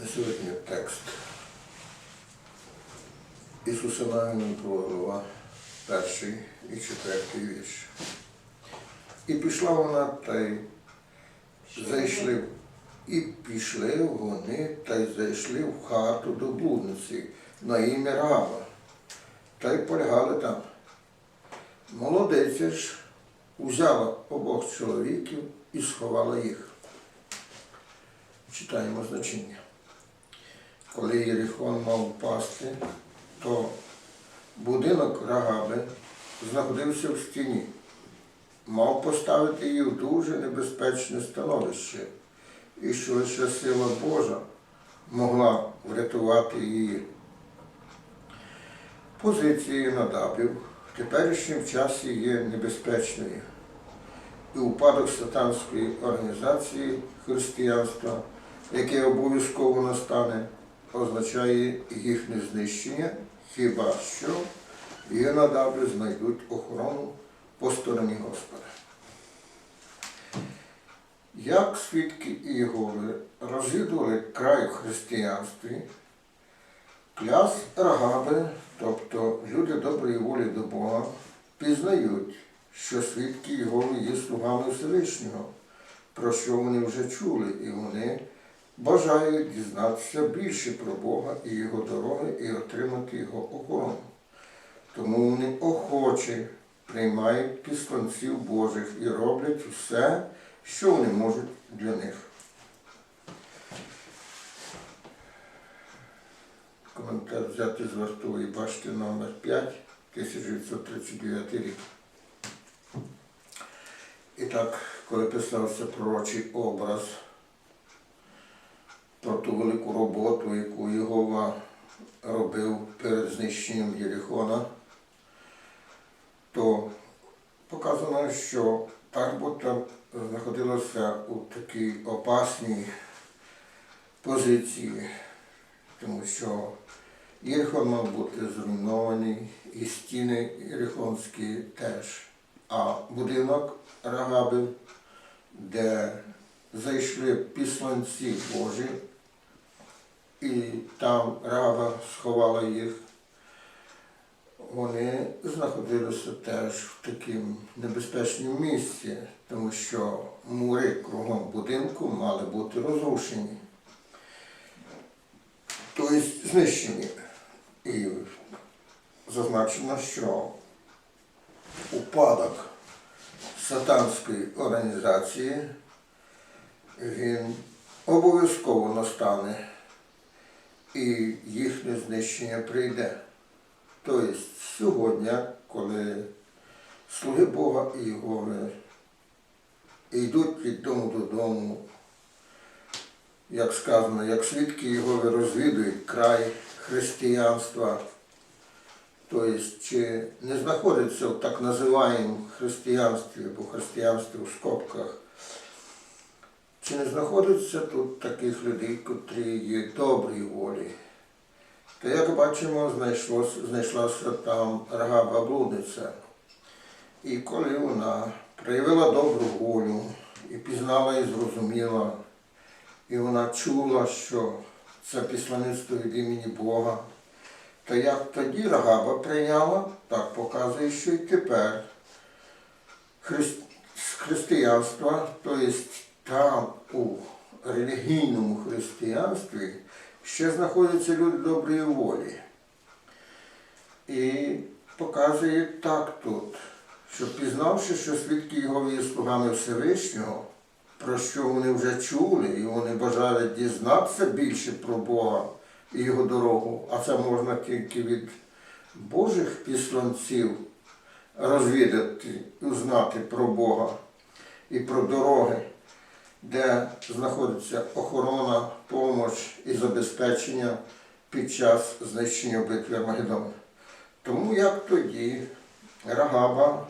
На сьогодні текст. Ісуса Навіна глава, перший і четвертий вірш. І пішла вона та й зайшли, і пішли вони та й зайшли в хату до блудниці на ім'я Раба, та й полягали там. Молодиця ж узяла обох чоловіків і сховала їх. Читаємо значення. Коли Єрихон мав впасти, то будинок Рагаби знаходився в стіні, мав поставити її в дуже небезпечне становище, і що лише сила Божа могла врятувати її. Позиція Надабів в теперішньому часі є небезпечною. І упадок сатанської організації християнства, яке обов'язково настане, означає їхнє знищення, хіба що Єнадабли знайдуть охорону по стороні Господа. Як свідки Ігови розвідували край в християнстві, кляс Рагаби, тобто люди доброї волі до Бога, пізнають, що свідки Єгови є слугами Всевишнього, про що вони вже чули, і вони бажають дізнатися більше про Бога і Його дороги і отримати Його охорону. Тому вони охоче приймають післанців Божих і роблять все, що вони можуть для них. Коментар взяти з вартової башти номер 5 1939 рік. І так, коли писався пророчий образ про ту велику роботу, яку Єгова робив перед знищенням Єрихона, то показано, що та робота знаходилася у такій опасній позиції, тому що Єрихон мав бути зруйнований, і стіни Єрихонські теж. А будинок Рагаби, де зайшли післанці Божі, і там Рагаба сховала їх, вони знаходилися теж в такому небезпечному місці, тому що мури кругом будинку мали бути розрушені, тобто знищені. І зазначено, що упадок сатанської організації він обов'язково настане і їхнє знищення прийде. Тобто сьогодні, коли слуги Бога і Єгови йдуть від дому додому, як сказано, як свідки Єгови розвідують край християнства, тобто чи не знаходиться в так називаємому християнстві або християнстві в скобках, чи не знаходиться тут таких людей, котрі є доброї волі. То, як бачимо, знайшлася там Рагаба блудниця. І коли вона проявила добру волю і пізнала і зрозуміла, і вона чула, що це післаництво від імені Бога, то як тоді Рагаба прийняла, так показує, що і тепер христ... з християнства, тобто там у релігійному християнстві ще знаходяться люди доброї волі. І показує так тут, що пізнавши, що свідки його є слугами Всевишнього, про що вони вже чули, і вони бажали дізнатися більше про Бога і його дорогу, а це можна тільки від Божих післанців розвідати узнати про Бога і про дороги, де знаходиться охорона, помощ і забезпечення під час знищення битви Армагеддона. Тому як тоді Рагаба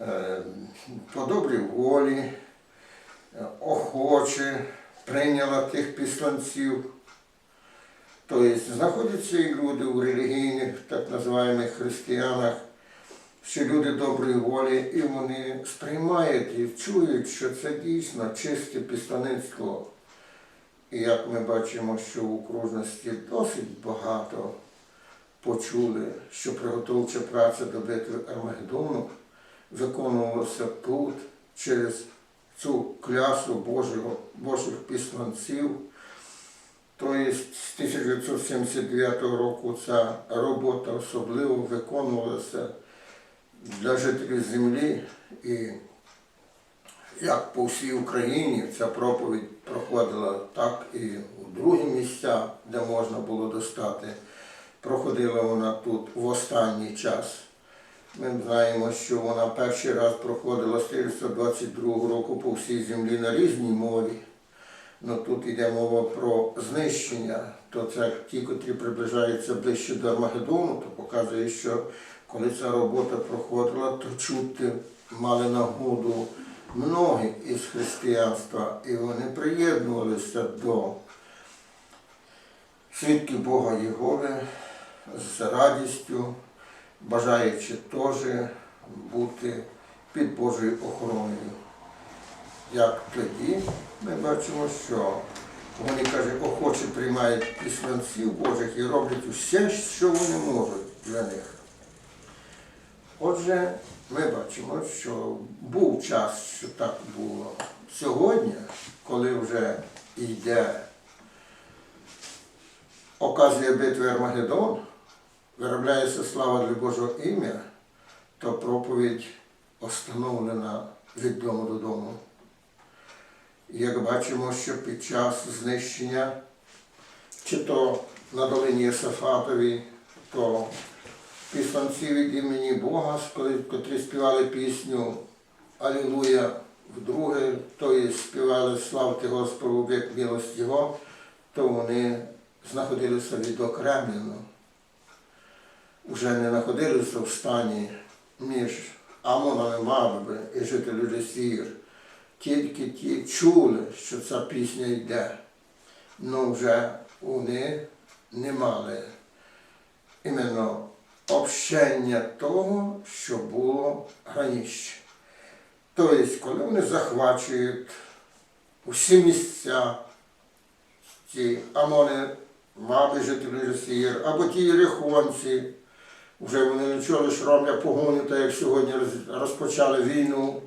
е, по добрій волі, е, охоче прийняла тих післанців. Тобто знаходяться і люди у релігійних, так називаємих християнах, що люди доброї волі, і вони сприймають і чують, що це дійсно чисте післаництво І як ми бачимо, що в окружності досить багато почули, що приготовча праця до битви Армагеддону виконувалася тут через цю клясу Божого, Божих післанців. Тобто з 1979 року ця робота особливо виконувалася для жителів землі і як по всій Україні ця проповідь проходила, так і у другі місця, де можна було достати. Проходила вона тут в останній час. Ми знаємо, що вона перший раз проходила з 1922 року по всій землі на різній мові. Ну тут йде мова про знищення, то це ті, котрі приближаються ближче до Армагеддону, то показує, що коли ця робота проходила, то чути мали нагоду многі із християнства, і вони приєднувалися до свідків Бога Єгови з радістю, бажаючи теж бути під Божою охороною. Як тоді ми бачимо, що вони каже, охоче приймають післанців Божих і роблять усе, що вони можуть для них. Отже, ми бачимо, що був час, що так було. Сьогодні, коли вже йде оказує битви Армагеддон, виробляється слава для Божого ім'я, то проповідь остановлена від дому додому. Як бачимо, що під час знищення, чи то на долині Єсафатові, то післанці від імені Бога, котрі співали пісню Алілуя вдруге, то і співали Славте Господу в вік милості Його, то вони знаходилися відокремлено. Вже не знаходилися в стані між Амонами Мавби і жителю Сір. Тільки ті чули, що ця пісня йде, але вже вони не мали іменно общення того, що було раніше. Тобто, коли вони захвачують усі місця, ті Амони, Маби, жителі Росії, або ті Єрихонці, вже вони нічого лише роблять погоню, так як сьогодні розпочали війну,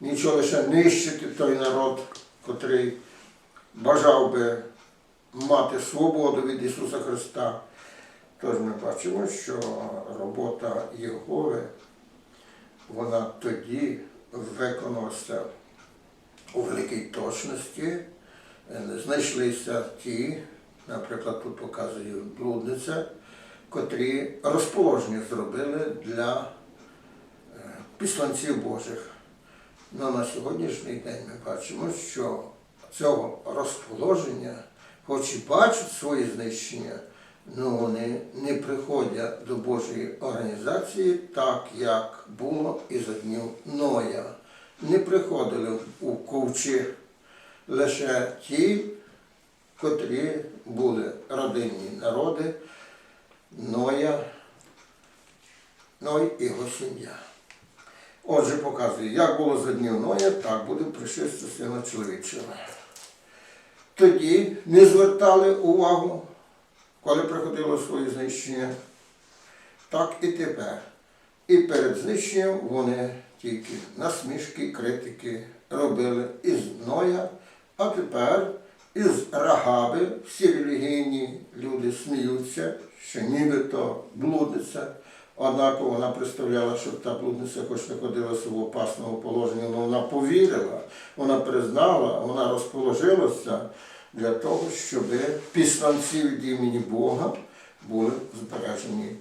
нічого лише нищити той народ, котрий бажав би мати свободу від Ісуса Христа. Тож ми бачимо, що робота Єгови, вона тоді виконалася у великій точності. Знайшлися ті, наприклад, тут показую блудниця, котрі розположення зробили для е, післанців Божих. Ну, на сьогоднішній день ми бачимо, що цього розположення, хоч і бачать свої знищення, але вони не приходять до Божої організації так, як було і за днів Ноя. Не приходили у ковчег лише ті, котрі були родинні народи Ноя, Ной і його сім'я. Отже, показує, як було за днів Ноя, так буде пришестя сина чоловічого. Тоді не звертали увагу, коли приходило своє знищення, так і тепер. І перед знищенням вони тільки насмішки, критики робили із Ноя, а тепер із Рагаби всі релігійні люди сміються, що нібито блудниця. Однак вона представляла, що та блудниця хоч знаходилася в опасному положенні, але вона повірила, вона признала, вона розположилася для того, щоб післанці від імені Бога були збережені.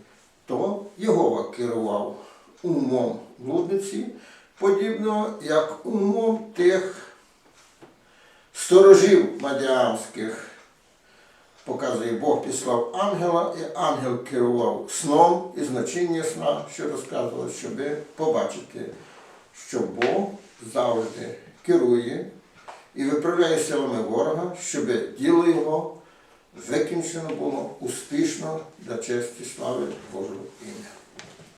То Єгова керував умом блудниці, подібно як умом тих сторожів мадіамських. Показує Бог післав ангела, і ангел керував сном і значення сна, що розказувало, щоб побачити, що Бог завжди керує і виправляє силами ворога, щоб діло його закінчено було успішно для честі слави Божого ім'я.